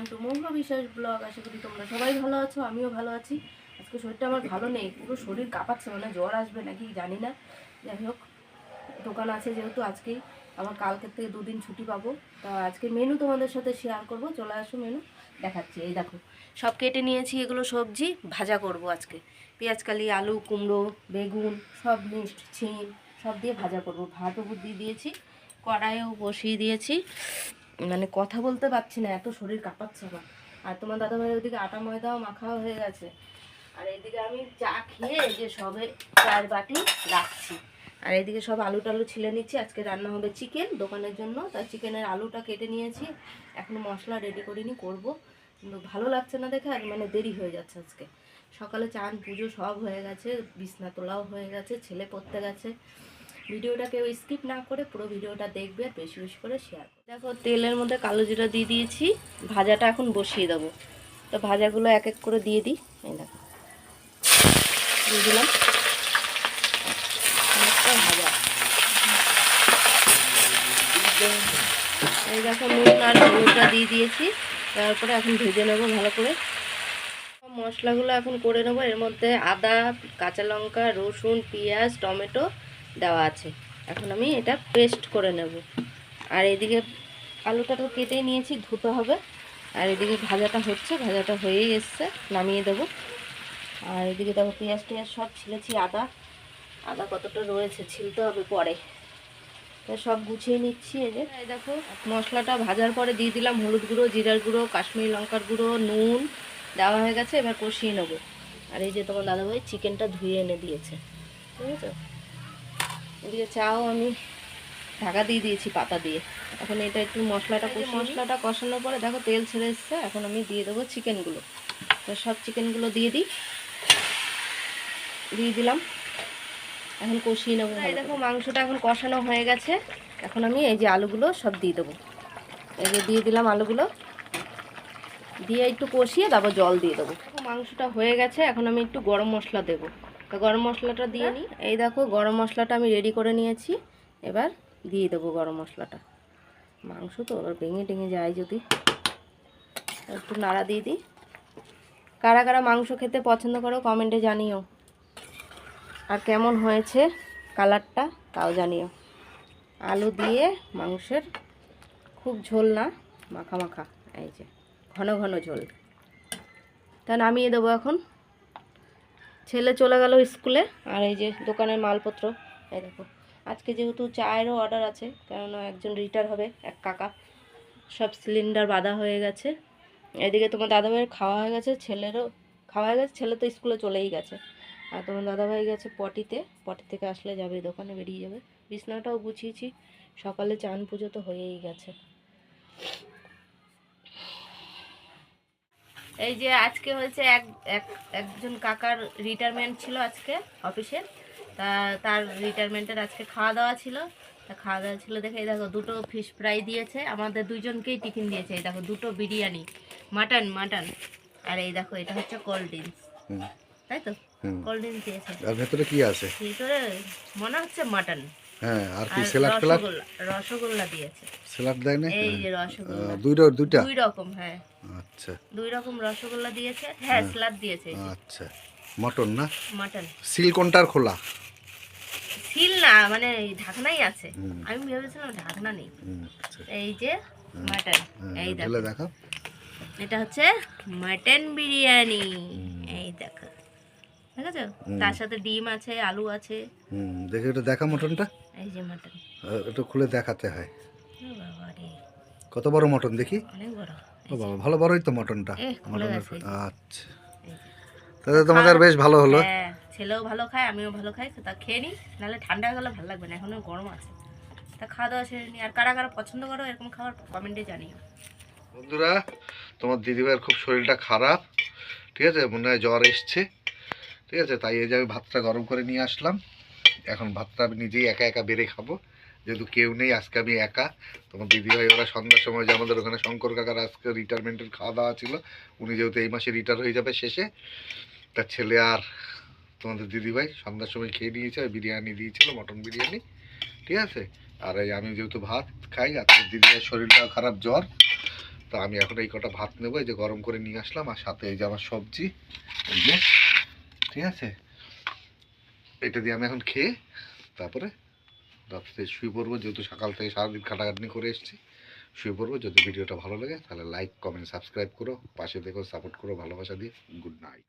Welcome to মৌমা বিশ্বাস blog, আশা করি তোমরা সবাই ভালো আছো, আমিও ভালো আছি। আজকে শরীরটা আমার ভালো নেই, পুরো শরীর কাঁপাচ্ছে মানে জ্বর আসবে নাকি জানি না। যাই হোক, দোকান আছে যেহেতু আজকেই আমার কালকের থেকে দুদিন ছুটি পাবো। তা আজকে মেনু তোমাদের সাথে শেয়ার করব, চলে আসো মেনু দেখাচ্ছি। এই দেখো, সব কেটে নিয়েছি, এগুলো সবজি, ভাজা করব আজকে। পেঁয়াজকালি আলু, কুমড়ো, বেগুন, সব মিক্সড ছিম, সব দিয়ে ভাজা করব। ভাতও দিয়ে দিয়েছি, কড়াইও বসিয়ে দিয়েছি। মানে কথা বলতে পারছি না, এত শরীর কাঁপাচ্ছে আমার। আর তোমার দাদাভাই ওদিকে আটা ময়দাও মাখাও হয়ে গেছে। আর এইদিকে আমি চা খেয়ে যে সবে চার বাটি রাখছি। আর এইদিকে সব আলু টালু ছিলে নিচ্ছি, আজকে রান্না হবে চিকেন, দোকানের জন্য। তাই চিকেনের আলুটা কেটে নিয়েছি, এখন মশলা রেডি করিনি, করব। কিন্তু ভালো লাগছে না দেখে, আর মানে দেরি হয়ে যাচ্ছে আজকে। সকালে চান পুজো সব হয়ে গেছে, বিছনা তোলাও হয়ে গেছে, ছেলে পড়তে গেছে। ভিডিওটা কেউ স্কিপ না করে পুরো ভিডিওটা দেখবে আর বেশি বেশি করে শেয়ার দেখো, তেলের মধ্যে কালো জিরা দিয়ে দিয়েছি, ভাজাটা এখন বসিয়ে দেবো। তো ভাজাগুলো এক এক করে দিয়ে দিই। এই দেখো। দিয়ে দিলাম। ভাজা। এই দেখো, নুন আর হলুদটা দিয়ে দিয়েছি। তারপরে এখন ভেজে নেব ভালো করে। মশলাগুলো এখন করে নেব। এর মধ্যে আদা, কাঁচা লঙ্কা, রসুন, পেঁয়াজ, টমেটো দেওয়া আছে। এখন আমি এটা পেস্ট করে নেব। আর এদিকে আলুটা তো কেটেই নিয়েছি, ধুতে হবে। আর এদিকে ভাজাটা হচ্ছে, ভাজাটা হয়েই এসছে, নামিয়ে দেবো। আর এদিকে দেখো পেঁয়াজ টেয়াজ সব ছিলেছি, আদা আদা কতটা রয়েছে ছিলতে হবে পরে। তো সব গুছিয়ে নিচ্ছি, এই যে। দেখো, মশলাটা ভাজার পরে দিয়ে দিলাম হলুদ গুঁড়ো, জিরার গুঁড়ো, কাশ্মীরি লঙ্কার গুঁড়ো, নুন দেওয়া হয়ে গেছে, এবার কষিয়ে নেব। আর এই যে তোমার দাদাভাই চিকেনটা ধুয়ে এনে দিয়েছে। ঠিক আছে? এদিকে চাও আমি ঢাকা দিয়ে দিয়েছি পাতা দিয়ে। এখন এটা একটু মশলাটা কষি মশলাটা কষানোর পরে দেখো তেল ছেড়ে এসছে এখন আমি দিয়ে দেবো চিকেনগুলো। তো সব চিকেনগুলো দিয়ে দিই। দিয়ে দিলাম। এখন কষিয়ে নেব এই দেখো মাংসটা এখন কষানো হয়ে গেছে। এখন আমি এই যে আলুগুলো সব দিয়ে দেবো। এই যে দিয়ে দিলাম আলুগুলো। দিয়ে একটু কষিয়ে তারপর জল দিয়ে দেবো। মাংসটা হয়ে গেছে এখন আমি একটু গরম মশলা দেবো। তো গরম মশলাটা দিয়ে নিই। এই দেখো গরম মশলাটা আমি রেডি করে নিয়েছি। এবার দিয়ে দেবো গরম মশলাটা। মাংস তো এবার ভেঙে টেঙে যায় যদি। একটু নাড়া দিয়ে দিই। কারা কারা মাংস খেতে পছন্দ করো কমেন্টে জানিও। আর কেমন হয়েছে কালারটা তাও জানিও। আলু দিয়ে মাংসের খুব ঝোল না মাখা মাখা এই যে ঘন ঘন ঝোল। তা নামিয়ে দেবো এখন। ছেলে চলে গেল স্কুলে, আর এই যে দোকানের মালপত্র, এই দেখো। আজকে যেহেতু চায়েরও অর্ডার আছে, কেননা একজন রিটার হবে, এক কাকা। সব সিলিন্ডার বাঁধা হয়ে গেছে। এদিকে তোমার দাদাভাইয়ের খাওয়া হয়ে গেছে, ছেলেরও খাওয়া হয়ে গেছে, ছেলে তো স্কুলে চলেই গেছে। আর তোমার দাদাভাই গেছে পটিতে, পটি থেকে আসলে যাবে, দোকানে বেরিয়ে যাবে। বিছনাটাও গুছিয়েছি, সকালে চান পুজো তো হয়েই গেছে। এই যে আজকে হয়েছে এক এক একজন কাকার রিটায়ারমেন্ট ছিল আজকে অফিসে তা তার রিটায়ারমেন্টের আজকে খাওয়া দাওয়া ছিল। তা খাওয়া দাওয়া ছিল দেখে এই দেখো দুটো ফিশ ফ্রাই দিয়েছে। আমাদের দুজনকেই টিফিন দিয়েছে। এই দেখো দুটো বিরিয়ানি মাটন মাটন আর এই দেখো এটা হচ্ছে কোল্ড ড্রিঙ্কস তাই তো। কোল্ড ড্রিঙ্কস দিয়েছে। আর ভেতরে কি আছে? ভিতরে মনে হচ্ছে মাটন হ্যাঁ আর কি স্যালাড রসগোল্লা রসগোল্লা দিয়েছে। স্যালাড দেয় না এই যে রসগোল্লা। দুইটা? দুই রকম হ্যাঁ। আচ্ছা। দুই রকম রসগোল্লা দিয়েছে হ্যাঁ স্যালাড দিয়েছে আচ্ছা। মটন না? মাটন। সিল কোনটার খোলা? সিল না মানে ঢাকনাই আছে। আমি ভেবেছিলাম ঢাকনা নেই। আচ্ছা। এই যে মাটন হ্যাঁ, এই দেখো। এটা হচ্ছে মাটন বিরিয়ানি। এই দেখো। দেখেছ? তার সাথে ডিম আছে আলু আছে। হুম দেখে এটা দেখা মটনটা। এই যে মাটন। একটু খুলে দেখাতে হয়। কত বড় মটন দেখি? অনেক বড়। ও বাবা ভালো বড়ই তো মটনটা। আচ্ছা। তাহলে তোমাদের বেশ ভালো হলো। হ্যাঁ ছেলেও ভালো খায় আমিও ভালো খাই তা খেয়ে নিই নাহলে ঠান্ডা হয়ে গেলে ভালো লাগবে না এখনও গরম আছে। তা খাওয়া দাওয়া সেরে নিই আর কারা কারা পছন্দ করো এরকম খাবার কমেন্টে জানিও। বন্ধুরা তোমার দিদিভাইয়ের খুব শরীরটা খারাপ ঠিক আছে? মনে হয় জ্বর এসছে ঠিক আছে? তাই এই যে আমি ভাতটা গরম করে নিয়ে আসলাম। এখন ভাতটা আমি নিজেই একা একা বেড়ে খাব। যেহেতু কেউ নেই, আজকে আমি একা। তোমার দিদিভাই ওরা সন্ধ্যার সময় যে আমাদের ওখানে শঙ্কর কাকার আজকে রিটায়ারমেন্টের খাওয়া দাওয়া ছিল, উনি যেহেতু এই মাসে রিটায়ার হয়ে যাবে শেষে, তার ছেলে আর তোমাদের দিদিভাই সন্ধ্যার সময় খেয়ে নিয়েছে বিরিয়ানি দিয়েছিল, মটন বিরিয়ানি, ঠিক আছে? আর এই আমি যেহেতু ভাত খাই, আর তোমার দিদিভাইয়ের শরীরটা খারাপ, জ্বর, তো আমি এখন এই কটা ভাত নেব, এই যে গরম করে নিয়ে আসলাম, আর সাথে এই যে আমার সবজি ঠিক আছে? এটা দিয়ে আমি এখন খেয়ে তারপরে রাত্রে শুয়ে পড়ব, যেহেতু সকাল থেকে সারাদিন খাটাখাটনি করে এসেছি। শুয়ে পড়ব, যদি ভিডিওটা ভালো লাগে, তাহলে লাইক কমেন্ট সাবস্ক্রাইব করো, পাশে দেখো সাপোর্ট করো, ভালোবাসা দিয়ে গুড নাইট